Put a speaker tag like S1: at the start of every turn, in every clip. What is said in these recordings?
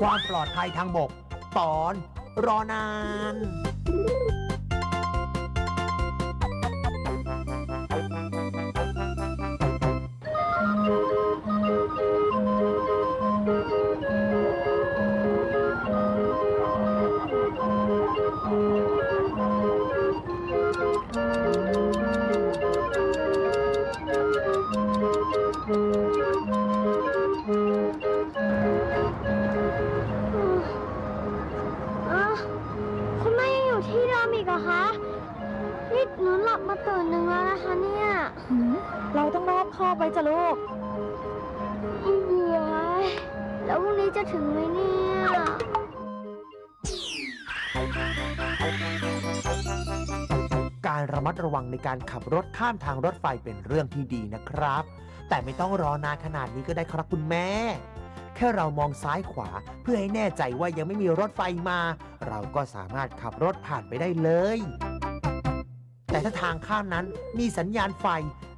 S1: ความปลอดภัยทางบก ตอนรอนาน
S2: อ้ นี่หนูหลับมาตื่นหนึ่งแล้วนะคะเนี่ย
S3: หืมเราต้องรอบคอบไว้จ้ะลูก
S2: เบื่อแล้วพรุ่งนี้จะถึงไหมเนี่ย
S1: การระมัดระวังในการขับรถข้ามทางรถไฟเป็นเรื่องที่ดีนะครับ แต่ไม่ต้องรอนานขนาดนี้ก็ได้ครับคุณแม่ แค่เรามองซ้ายขวาเพื่อให้แน่ใจว่ายังไม่มีรถไฟมา เราก็สามารถขับรถผ่านไปได้เลย แต่ถ้าทางข้ามนั้นมีสัญญาณไฟ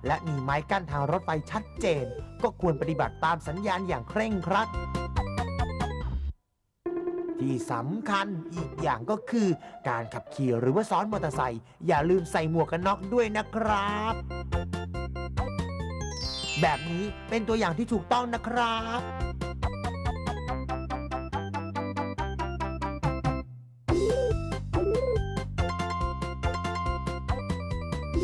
S1: และมีไม้กั้นทางรถไฟชัดเจน ก็ควรปฏิบัติตามสัญญาณอย่างเคร่งครัด ที่สำคัญอีกอย่างก็คือ การขับขี่หรือว่าซ้อนมอเตอร์ไซค์อย่าลืมใส่หมวกกันน็อกด้วยนะครับ แบบนี้เป็นตัวอย่างที่ถูกต้องนะครับ
S2: เ